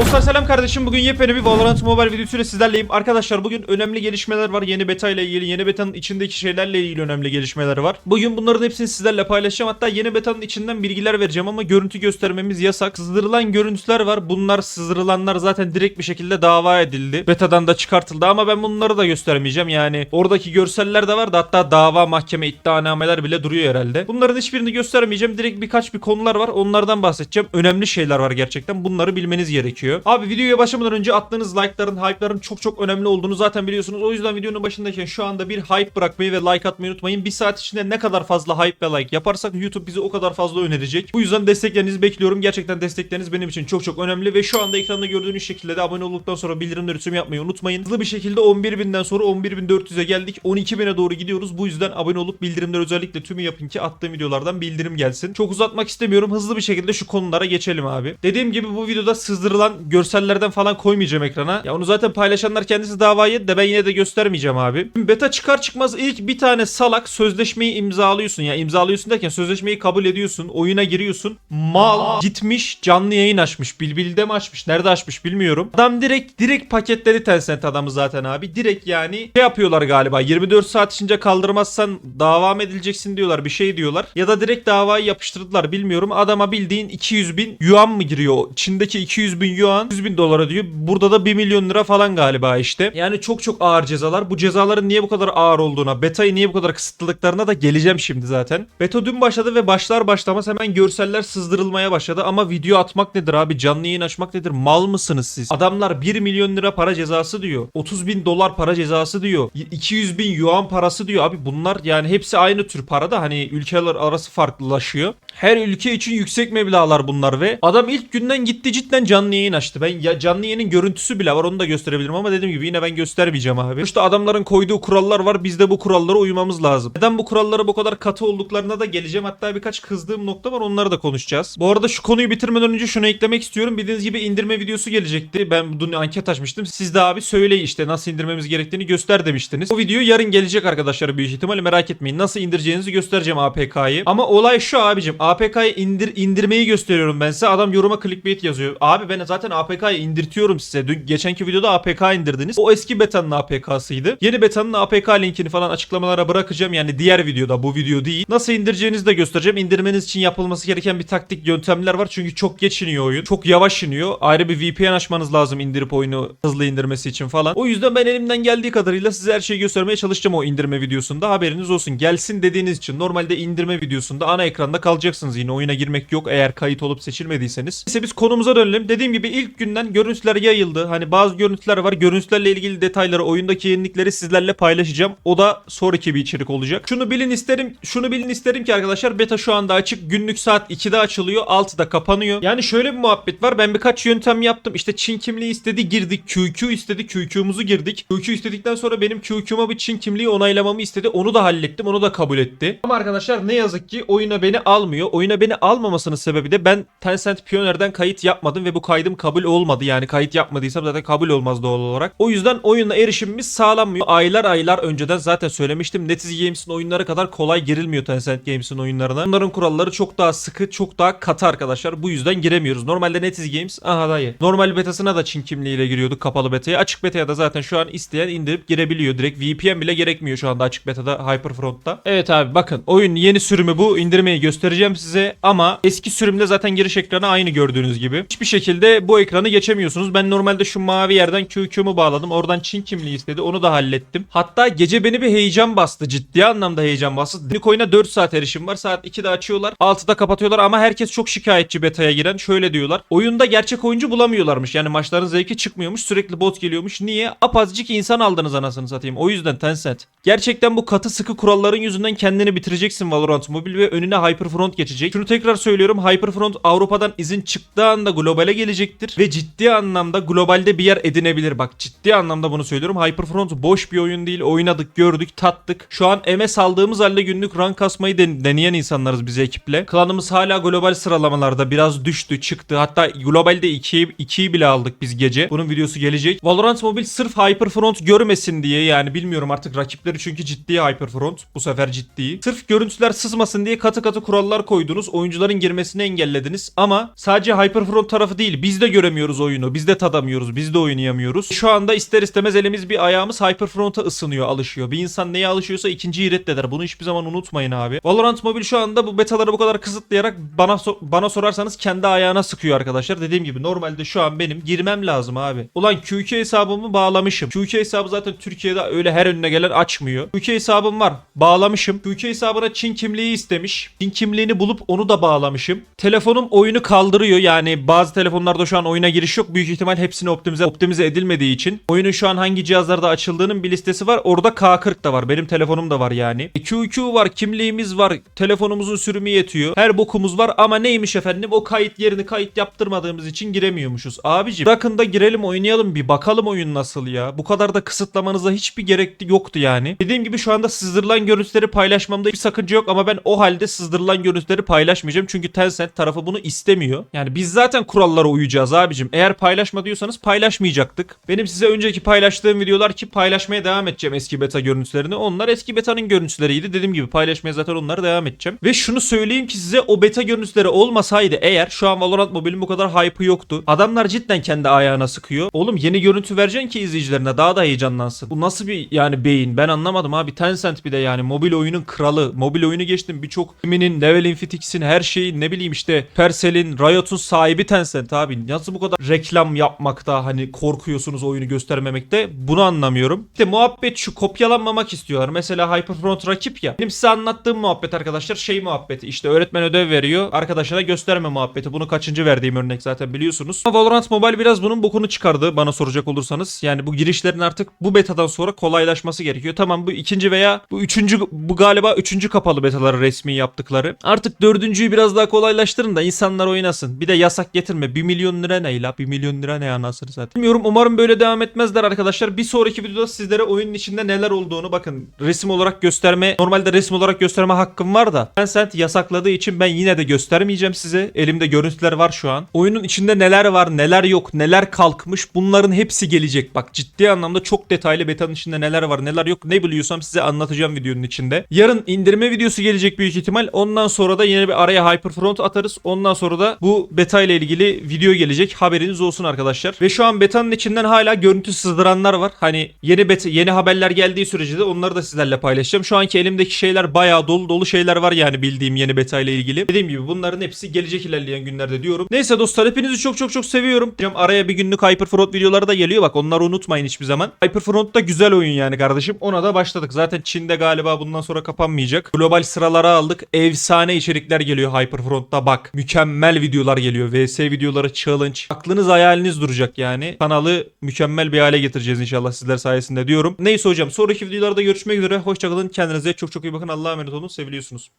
Dostlar selam kardeşim. Bugün yepyeni bir Valorant Mobile videosuyla sizlerleyim. Arkadaşlar bugün önemli gelişmeler var. Yeni beta ile ilgili, yeni betanın içindeki şeylerle ilgili önemli gelişmeler var. Bugün bunların hepsini sizlerle paylaşacağım. Hatta yeni betanın içinden bilgiler vereceğim ama görüntü göstermemiz yasak. Sızdırılan görüntüler var. Bunlar sızdırılanlar zaten direkt bir şekilde dava edildi. Betadan da çıkartıldı ama ben bunları da göstermeyeceğim. Yani oradaki görseller de var da hatta dava, mahkeme, iddianameler bile duruyor herhalde. Bunların hiçbirini göstermeyeceğim. Direkt birkaç bir konular var. Onlardan bahsedeceğim. Önemli şeyler var gerçekten. Bunları bilmeniz gerekiyor. Abi videoya başlamadan önce attığınız like'ların, hype'ların çok çok önemli olduğunu zaten biliyorsunuz. O yüzden videonun başındayken şu anda bir hype bırakmayı ve like atmayı unutmayın. Bir saat içinde ne kadar fazla hype ve like yaparsak YouTube bizi o kadar fazla önerecek. Bu yüzden desteklerinizi bekliyorum. Gerçekten destekleriniz benim için çok çok önemli ve şu anda ekranda gördüğünüz şekilde de abone olduktan sonra bildirimleri tüm yapmayı unutmayın. Hızlı bir şekilde 11.000'den sonra 11.400'e geldik. 12.000'e doğru gidiyoruz. Bu yüzden abone olup bildirimleri özellikle tümü yapın ki attığım videolardan bildirim gelsin. Çok uzatmak istemiyorum. Hızlı bir şekilde şu konulara geçelim abi. Dediğim gibi bu videoda sızdırılan görsellerden falan koymayacağım ekrana. Ya onu zaten paylaşanlar kendisi davayı etti de ben yine de göstermeyeceğim abi. Beta çıkar çıkmaz ilk bir tane salak sözleşmeyi imzalıyorsun ya. imzalıyorsun derken sözleşmeyi kabul ediyorsun. Oyuna giriyorsun. Mal gitmiş canlı yayın açmış. Bilbil'de mi açmış? Nerede açmış bilmiyorum. Adam direkt direkt paketleri Tencent adamı zaten abi. Direkt yani şey yapıyorlar galiba. 24 saat içinde kaldırmazsan dava mı edileceksin diyorlar. Bir şey diyorlar. Ya da direkt davayı yapıştırdılar bilmiyorum. Adama bildiğin 200 bin yuan mı giriyor? Çin'deki 200 bin yuan 100 bin dolara diyor. Burada da 1 milyon lira falan galiba işte. Yani çok çok ağır cezalar. Bu cezaların niye bu kadar ağır olduğuna, beta'yı niye bu kadar kısıtladıklarına da geleceğim şimdi zaten. Beta dün başladı ve başlar başlamaz hemen görseller sızdırılmaya başladı. Ama video atmak nedir abi? Canlı yayın açmak nedir? Mal mısınız siz? Adamlar 1 milyon lira para cezası diyor. 30 bin dolar para cezası diyor. 200 bin yuan parası diyor. Abi bunlar yani hepsi aynı tür para da hani ülkeler arası farklılaşıyor. Her ülke için yüksek meblağlar bunlar ve adam ilk günden gitti cidden canlı yayın açtı. Ben ya canlı yayının görüntüsü bile var onu da gösterebilirim ama dediğim gibi yine ben göstermeyeceğim abi. İşte adamların koyduğu kurallar var biz de bu kurallara uymamız lazım. Neden bu kurallara bu kadar katı olduklarına da geleceğim. Hatta birkaç kızdığım nokta var onları da konuşacağız. Bu arada şu konuyu bitirmeden önce şunu eklemek istiyorum. Bildiğiniz gibi indirme videosu gelecekti. Ben dün anket açmıştım. Siz de abi söyle işte nasıl indirmemiz gerektiğini göster demiştiniz. O video yarın gelecek arkadaşlar büyük ihtimalle merak etmeyin. Nasıl indireceğinizi göstereceğim APK'yı. Ama olay şu abicim. APK'yı indir indirmeyi gösteriyorum ben size. Adam yoruma clickbait yazıyor. Abi ben zaten APK'yı indirtiyorum size. Dün geçenki videoda APK indirdiniz. O eski betanın APK'sıydı. Yeni betanın APK linkini falan açıklamalara bırakacağım. Yani diğer videoda bu video değil. Nasıl indireceğinizi de göstereceğim. İndirmeniz için yapılması gereken bir taktik yöntemler var. Çünkü çok geç iniyor oyun. Çok yavaş iniyor. Ayrı bir VPN açmanız lazım indirip oyunu hızlı indirmesi için falan. O yüzden ben elimden geldiği kadarıyla size her şeyi göstermeye çalışacağım o indirme videosunda. Haberiniz olsun. Gelsin dediğiniz için normalde indirme videosunda ana ekranda kalacaksınız yine. Oyuna girmek yok eğer kayıt olup seçilmediyseniz. Neyse biz konumuza dönelim. Dediğim gibi ilk günden görüntüler yayıldı. Hani bazı görüntüler var. Görüntülerle ilgili detayları, oyundaki yenilikleri sizlerle paylaşacağım. O da sonraki bir içerik olacak. Şunu bilin isterim. Şunu bilin isterim ki arkadaşlar beta şu anda açık. Günlük saat 2'de açılıyor. 6'da kapanıyor. Yani şöyle bir muhabbet var. Ben birkaç yöntem yaptım. İşte Çin kimliği istedi girdik. QQ istedi. QQ'muzu girdik. QQ istedikten sonra benim QQ'ma bir Çin kimliği onaylamamı istedi. Onu da hallettim. Onu da kabul etti. Ama arkadaşlar ne yazık ki oyuna beni almıyor. Oyuna beni almamasının sebebi de ben Tencent Pioneer'den kayıt yapmadım ve bu kaydım kabul olmadı. Yani kayıt yapmadıysam zaten kabul olmaz doğal olarak. O yüzden oyuna erişimimiz sağlanmıyor. Aylar aylar önceden zaten söylemiştim. Netiz Games'in oyunları kadar kolay girilmiyor Tencent Games'in oyunlarına. Bunların kuralları çok daha sıkı, çok daha katı arkadaşlar. Bu yüzden giremiyoruz. Normalde Netiz Games, aha dayı. Normal betasına da Çin kimliğiyle giriyorduk kapalı betaya. Açık betaya da zaten şu an isteyen indirip girebiliyor. Direkt VPN bile gerekmiyor şu anda açık betada Hyperfront'ta. Evet abi bakın oyun yeni sürümü bu. İndirmeyi göstereceğim size ama eski sürümde zaten giriş ekranı aynı gördüğünüz gibi. Hiçbir şekilde bu ekranı geçemiyorsunuz. Ben normalde şu mavi yerden QQ'mu bağladım. Oradan Çin kimliği istedi. Onu da hallettim. Hatta gece beni bir heyecan bastı. Ciddi anlamda heyecan bastı. Oyuna 4 saat erişim var. Saat 2'de açıyorlar. 6'da kapatıyorlar ama herkes çok şikayetçi beta'ya giren. Şöyle diyorlar. Oyunda gerçek oyuncu bulamıyorlarmış. Yani maçların zevki çıkmıyormuş. Sürekli bot geliyormuş. Niye? Apazcık insan aldınız anasını satayım. O yüzden Tencent. Gerçekten bu katı sıkı kuralların yüzünden kendini bitireceksin Valorant Mobile ve önüne Hyperfront geçecek. Şunu tekrar söylüyorum. Hyperfront Avrupa'dan izin çıktığı anda globale gelecektir ve ciddi anlamda globalde bir yer edinebilir. Bak ciddi anlamda bunu söylüyorum. Hyperfront boş bir oyun değil. Oynadık, gördük, tattık. Şu an MS aldığımız halde günlük rank kasmayı den- deneyen insanlarız biz ekiple. Klanımız hala global sıralamalarda biraz düştü, çıktı. Hatta globalde 2'yi 2'yi bile aldık biz gece. Bunun videosu gelecek. Valorant Mobile sırf Hyperfront görmesin diye yani bilmiyorum artık rakipleri çünkü ciddi Hyperfront. Bu sefer ciddi. Sırf görüntüler sızmasın diye katı katı kurallar koydunuz. Oyuncuların girmesini engellediniz. Ama sadece Hyperfront tarafı değil. Biz de göremiyoruz oyunu. Biz de tadamıyoruz. Biz de oynayamıyoruz. Şu anda ister istemez elimiz bir ayağımız Hyperfront'a ısınıyor, alışıyor. Bir insan neye alışıyorsa ikinciyi reddeder. Bunu hiçbir zaman unutmayın abi. Valorant Mobile şu anda bu betaları bu kadar kısıtlayarak bana so- bana sorarsanız kendi ayağına sıkıyor arkadaşlar. Dediğim gibi normalde şu an benim girmem lazım abi. Ulan QQ hesabımı bağlamışım. QQ hesabı zaten Türkiye'de öyle her önüne gelen açmıyor. QQ hesabım var. Bağlamışım. QQ hesabına Çin kimliği istemiş. Çin kimliğini bulup onu da bağlamışım. Telefonum oyunu kaldırıyor. Yani bazı telefonlarda şu an oyuna giriş yok. Büyük ihtimal hepsini optimize optimize edilmediği için. Oyunun şu an hangi cihazlarda açıldığının bir listesi var. Orada K40 da var. Benim telefonum da var yani. E, QQ var, kimliğimiz var. Telefonumuzun sürümü yetiyor. Her bokumuz var ama neymiş efendim? O kayıt yerini kayıt yaptırmadığımız için giremiyormuşuz. Abicim bırakın da girelim oynayalım bir bakalım oyun nasıl ya. Bu kadar da kısıtlamanıza hiçbir gerek yoktu yani. Dediğim gibi şu anda sızdırılan görüntüleri paylaşmamda bir sakınca yok ama ben o halde sızdırılan görüntüleri paylaşmayacağım. Çünkü Tencent tarafı bunu istemiyor. Yani biz zaten kurallara uyacağız abicim. Eğer paylaşma diyorsanız paylaşmayacaktık. Benim size önceki paylaştığım videolar ki paylaşmaya devam edeceğim eski beta görüntülerini. Onlar eski betanın görüntüleriydi. Dediğim gibi paylaşmaya zaten onları devam edeceğim. Ve şunu söyleyeyim ki size o beta görüntüleri olmasaydı eğer şu an Valorant Mobile'in bu kadar hype'ı yoktu. Adamlar cidden kendi ayağına sıkıyor. Oğlum yeni görüntü vereceksin ki izleyicilerine daha da heyecanlansın. Bu nasıl bir yani beyin ben anlamadım abi. Tencent bir de yani mobil oyunun kralı. Mobil oyunu geçtim birçok kiminin Level Infinitix'in her şeyin ne bileyim işte Persel'in Riot'un sahibi Tencent abi. Nasıl bu kadar reklam yapmakta hani korkuyorsunuz oyunu göstermemekte bunu anlamıyorum. İşte muhabbet şu kopyalanmamak istiyorlar. Mesela Hyperfront rakip ya. Benim size anlattığım muhabbet arkadaşlar şey muhabbeti. İşte öğretmen ödev veriyor. Arkadaşına gösterme muhabbeti. Bunu kaçıncı verdiğim örnek zaten biliyorsunuz. Valorant Mobile biraz bunun bokunu çıkardı bana soracak olursanız. Yani bu girişlerin artık bu betadan sonra kolaylaşması gerekiyor. Tamam bu ikinci veya bu üçüncü bu galiba üçüncü kapalı betaları resmi yaptıkları. Artık dördüncüyü biraz daha kolaylaştırın da insanlar oynasın. Bir de yasak getirme. 1 milyon lira ne la? 1 milyon lira ne anasını zaten. Bilmiyorum umarım böyle devam etmezler arkadaşlar. Bir sonraki videoda sizlere oyunun içinde neler olduğunu bakın. Resim olarak gösterme. Normalde resim olarak gösterme hakkım var da. Tencent yasakladığı için ben yine de göstermeyeceğim size. Elimde görüntüler var şu an. Oyunun içinde neler var, neler yok, neler kalkmış. Bunların hepsi gelecek. Bak ciddi anlamda çok detaylı betanın içinde neler var, neler yok. Ne biliyorsam size anlatacağım videonun içinde. Yarın indirme videosu gelecek büyük ihtimal. Ondan sonra da yine bir araya Hyperfront atarız. Ondan sonra da bu beta ile ilgili video gelecek. Haberiniz olsun arkadaşlar. Ve şu an betanın içinden hala görüntü sızdıranlar var. Hani yeni beta, yeni haberler geldiği sürece de onları da sizlerle paylaşacağım. Şu anki elimdeki şeyler bayağı dolu dolu şeyler var yani bildiğim yeni beta ile ilgili. Dediğim gibi bunların hepsi gelecek ilerleyen günlerde diyorum. Neyse dostlar hepinizi çok çok çok seviyorum. Araya bir günlük Hyperfront videoları da geliyor bak onları unutmayın hiçbir zaman. Hyperfront da güzel oyun yani kardeşim. Ona da başladık. Zaten Çin'de galiba bundan sonra kapanmayacak. Global sıralara aldık. Efsane içerikler geliyor Hyperfront'ta bak. Mükemmel videolar geliyor. VS videoları, challenge. Aklınız hayaliniz duracak yani. Kanalı mükemmel bir hale getireceğiz inşallah sizler sayesinde diyorum. Neyse hocam sonraki videolarda görüşmek üzere. Hoşçakalın. Kendinize çok çok iyi bakın. Allah'a emanet olun. Seviliyorsunuz.